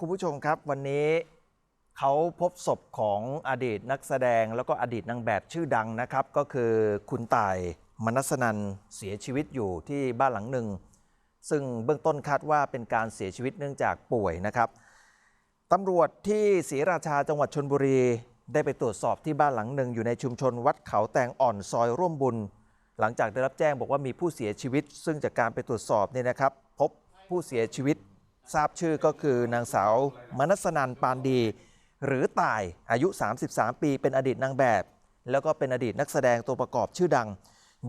คุณผู้ชมครับ วันนี้เขาพบศพของอดีตนักแสดงแล้วก็อดีตนางแบบชื่อดังนะครับ ก็คือคุณต่ายมนัสนันเสียชีวิตอยู่ที่บ้านหลังหนึ่ง ซึ่งเบื้องต้นคาดว่าเป็นการเสียชีวิตเนื่องจากป่วยนะครับตำรวจที่ศรีราชาจังหวัดชนบุรี ได้ไปตรวจสอบที่บ้านหลังหนึ่งอยู่ในชุมชนวัดเขาแตงอ่อนซอยร่วมบุญ หลังจากได้รับแจ้งบอกว่ามีผู้เสียชีวิต ซึ่งจากการไปตรวจสอบเนี่ยนะครับ พบผู้เสียชีวิต ทราบชื่อก็คือนางสาวมนัสนันปานดี หรือต่ายอายุ 33 ปี เป็นอดีตนางแบบ แล้วก็เป็นอดีตนักแสดงตัวประกอบชื่อดัง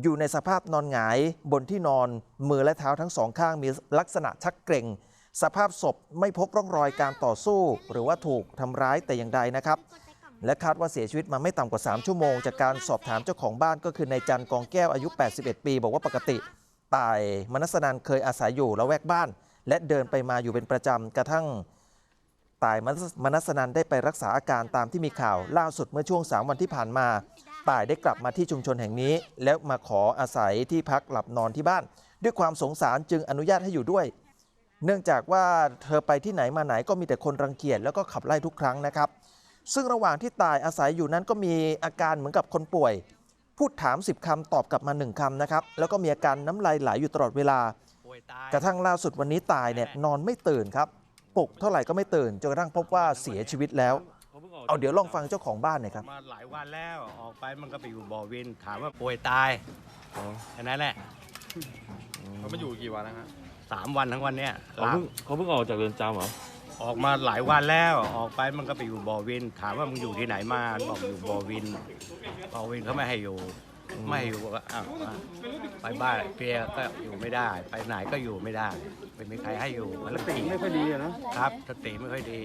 อยู่ในสภาพนอนหงายบนที่นอนมือและเท้าทั้งสองข้างมีลักษณะชักเกร็งสภาพศพไม่พบร่องรอยการต่อสู้ หรือว่าถูกทำร้ายแต่อย่างใดนะครับ และคาดว่าเสียชีวิตมาไม่ต่ำกว่า 3 ชั่วโมง จากการสอบถามเจ้าของบ้านก็คือนายจันทร์กองแก้วอายุ 81 ปี บอกว่าปกติ ตายมนัสนันเคยอาศัยอยู่ละแวกบ้าน และเดินไปมาอยู่เป็นประจำกระทั่งตายมนัสนันได้ไปรักษาอาการตามที่มีข่าวล่าสุดเมื่อช่วง3วันที่ผ่านมา ตายได้กลับมาที่ชุมชนแห่งนี้ แล้วมาขออาศัยที่พักหลับนอนที่บ้าน ด้วยความสงสารจึงอนุญาตให้อยู่ด้วย เนื่องจากว่าเธอไปที่ไหนมาไหนก็มีแต่คนรังเกียจแล้วก็ขับไล่ทุกครั้งนะครับ ซึ่งระหว่างที่ตายอาศัยอยู่นั้นก็มีอาการเหมือนกับคนป่วย พูดถาม 10คำตอบกลับมา 1คำนะครับแล้วก็มีอาการน้ำลายไหลอยู่ตลอดเวลา กระทั่งล่าสุดวันนี้ตายเนี่ยนอนไม่ตื่นครับปลุกเท่าไหร่ก็ไม่ตื่นจนกระทั่งพบว่าเสียชีวิตแล้ว เอาเดี๋ยวลองฟังเจ้าของบ้านหน่อยครับ มาหลายวันแล้วออกไปมันก็ไปอยู่บ่อวินถามว่าป่วยตายแค่นั้นแหละเขามาอยู่กี่วันแล้วฮะสามวันทั้งวันเนี้ยเขาเพิ่งเขาเพิ่งออกจากเรือนจำเหรอออกมาหลายวันแล้วออกไปมันก็ไปอยู่บ่อวิน ถามว่ามึงอยู่ที่ไหนมาบอกอยู่บ่อวินบ่อวินเขาไม่ให้อยู่ ไม่ให้อยู่ก็อ้าวไปบ้านเพียก็อยู่ไม่ได้ ไปไหนก็อยู่ไม่ได้ไม่มีใครให้อยู่มันสติไม่ค่อยดีอะนะครับสติไม่ค่อยดี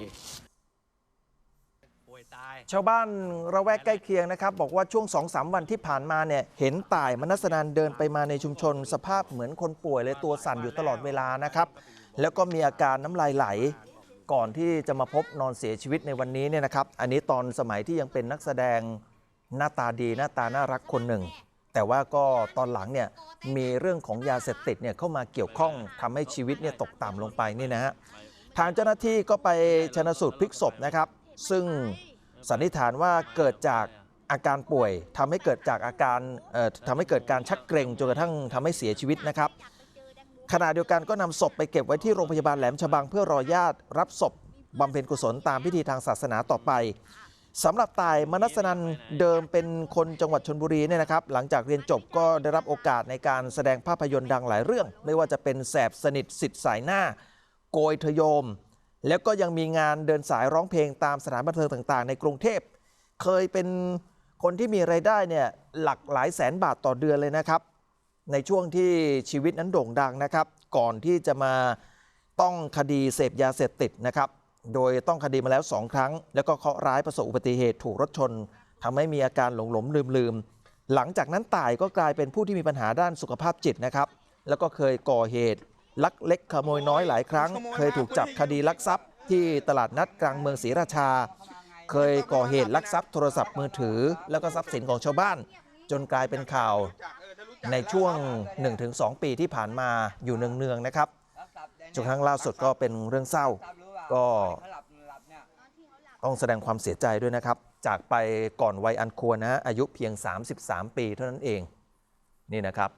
ป่วยตายชาวบ้านระแวกใกล้เคียงนะครับ บอกว่าช่วง2อสวันที่ผ่านมาเนี่ยเห็นต่ายมนัสนันเดินไปมาในชุมชน สภาพเหมือนคนป่วยเลยตัวสั่นอยู่ตลอดเวลานะครับ แล้วก็มีอาการน้ำลายไหล ก่อนที่จะมาพบนอนเสียชีวิตในวันนี้เนี่ยนะครับ อันนี้ตอนสมัยที่ยังเป็นนักแสดง หน้าตาดีหน้าตาน่ารักคนหนึ่ง แต่ว่าก็ตอนหลังเนี่ยมีเรื่องของยาเสพติดเนี่ยเข้ามาเกี่ยวข้องทำให้ชีวิตเนี่ยตกต่ำลงไปนี่นะฮะทางเจ้าหน้าที่ก็ไปชนสูตรพลิกศพนะครับ ซึ่งสันนิษฐานว่าเกิดจากอาการป่วยทำให้เกิดจากอาการเอ่อทำให้เกิดการชักเกร็งจนกระทั่งทำให้เสียชีวิตนะครับขณะเดียวกันก็นำศพไปเก็บไว้ที่โรงพยาบาลแหลมฉบังเพื่อรอญาติรับศพบำเพ็ญกุศลตามพิธีทางศาสนาต่อไป สำหรับตายมนัสนันเดิมเป็นคนจังหวัดชนบุรีเนี่ยนะครับหลังจากเรียนจบก็ได้รับโอกาสในการแสดงภาพยนตร์ดังหลายเรื่อง ไม่ว่าจะเป็นแสบสนิทสิทธิ์สายหน้า โกยทะโยม แล้วก็ยังมีงานเดินสายร้องเพลงตามสถานบันเทิงต่างๆ ในกรุงเทพ เคยเป็นคนที่มีไรายได้เนี่ยหลักหลายแสนบาทต่อเดือนเลยนะครับ ในช่วงที่ชีวิตนั้นโด่งดังนะครับ ก่อนที่จะมาต้องคดีเสพยาเสพติดนะครับ โดยต้องคดีมาแล้ว 2 ครั้ง แล้วก็เคราะห์ร้ายประสบอุบัติเหตุถูกรถชนทำให้มีอาการหลงหลงลืมลืมหลังจากนั้นตายก็กลายเป็นผู้ที่มีปัญหาด้านสุขภาพจิตนะครับ แล้วก็เคยก่อเหตุ ลักเล็กขโมยน้อยหลายครั้ง เคยถูกจับคดีลักทรัพย์ที่ตลาดนัดกลางเมืองศรีราชา เคยก่อเหตุลักทรัพย์โทรศัพท์มือถือ แล้วก็ทรัพย์สินของชาวบ้าน จนกลายเป็นข่าวในช่วง 1-2 ปีที่ผ่านมาอยู่เนืองๆนะครับจนครั้งล่าสุดก็เป็นเรื่องเศร้า ก็ต้องแสดงความเสียใจด้วยนะครับ จากไปก่อนวัยอันควรนะอายุเพียง 33 ปีเท่านั้นเองนี่นะครับ